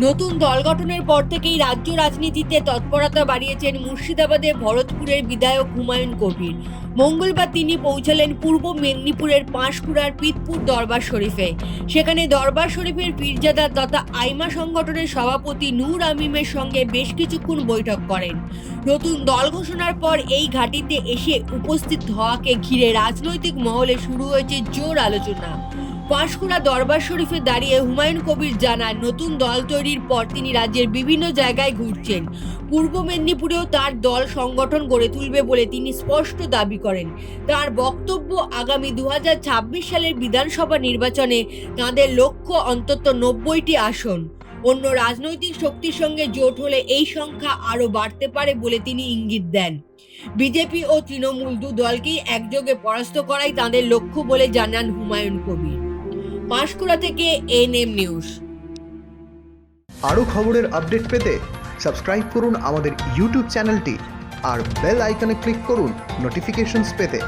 নতুন দল গঠনের পর থেকেই রাজ্য রাজনীতিতে তৎপরতা বাড়িয়েছেন মুর্শিদাবাদে ভরতপুরের বিধায়ক হুমায়ুন কবির। মঙ্গলবার তিনি পৌঁছালেন পূর্ব মেদিনীপুরের পাঁশকুড়ার পিতপুর দরবার শরীফে। সেখানে দরবার শরীফের পীরজাদা তথা আইমা সংগঠনের সভাপতি নূর আমিমের সঙ্গে বেশ কিছুক্ষণ বৈঠক করেন। নতুন দল ঘোষণার পর এই ঘাটিতে এসে উপস্থিত হওয়াকে ঘিরে রাজনৈতিক মহলে শুরু হয়েছে জোর আলোচনা। পাঁশকুড়া দরবার শরীফে দাঁড়িয়ে হুমায়ুন কবির জানান নতুন দল তৈরির পর তিনি রাজ্যের বিভিন্ন জায়গায় ঘুরছেন। পূর্ব মেদিনীপুরেও তার দল সংগঠন গড়ে তুলবে বলে তিনি স্পষ্ট দাবি করেন। তার বক্তব্য আগামী দু হাজার ছাব্বিশ সালের বিধানসভা নির্বাচনে তাঁদের লক্ষ্য অন্তত নব্বইটি আসন। অন্য রাজনৈতিক শক্তির সঙ্গে জোট হলে এই সংখ্যা আরও বাড়তে পারে বলে তিনি ইঙ্গিত দেন। বিজেপি ও তৃণমূল দু দলকেই একযোগে পরাস্ত করাই তাঁদের লক্ষ্য বলে জানান হুমায়ুন কবির। পাঁশকুড়া থেকে এনএম নিউজ। আরও খবরের আপডেট পেতে সাবস্ক্রাইব করুন আমাদের ইউটিউব চ্যানেলটি আর বেল আইকনে ক্লিক করুন নোটিফিকেশনস পেতে।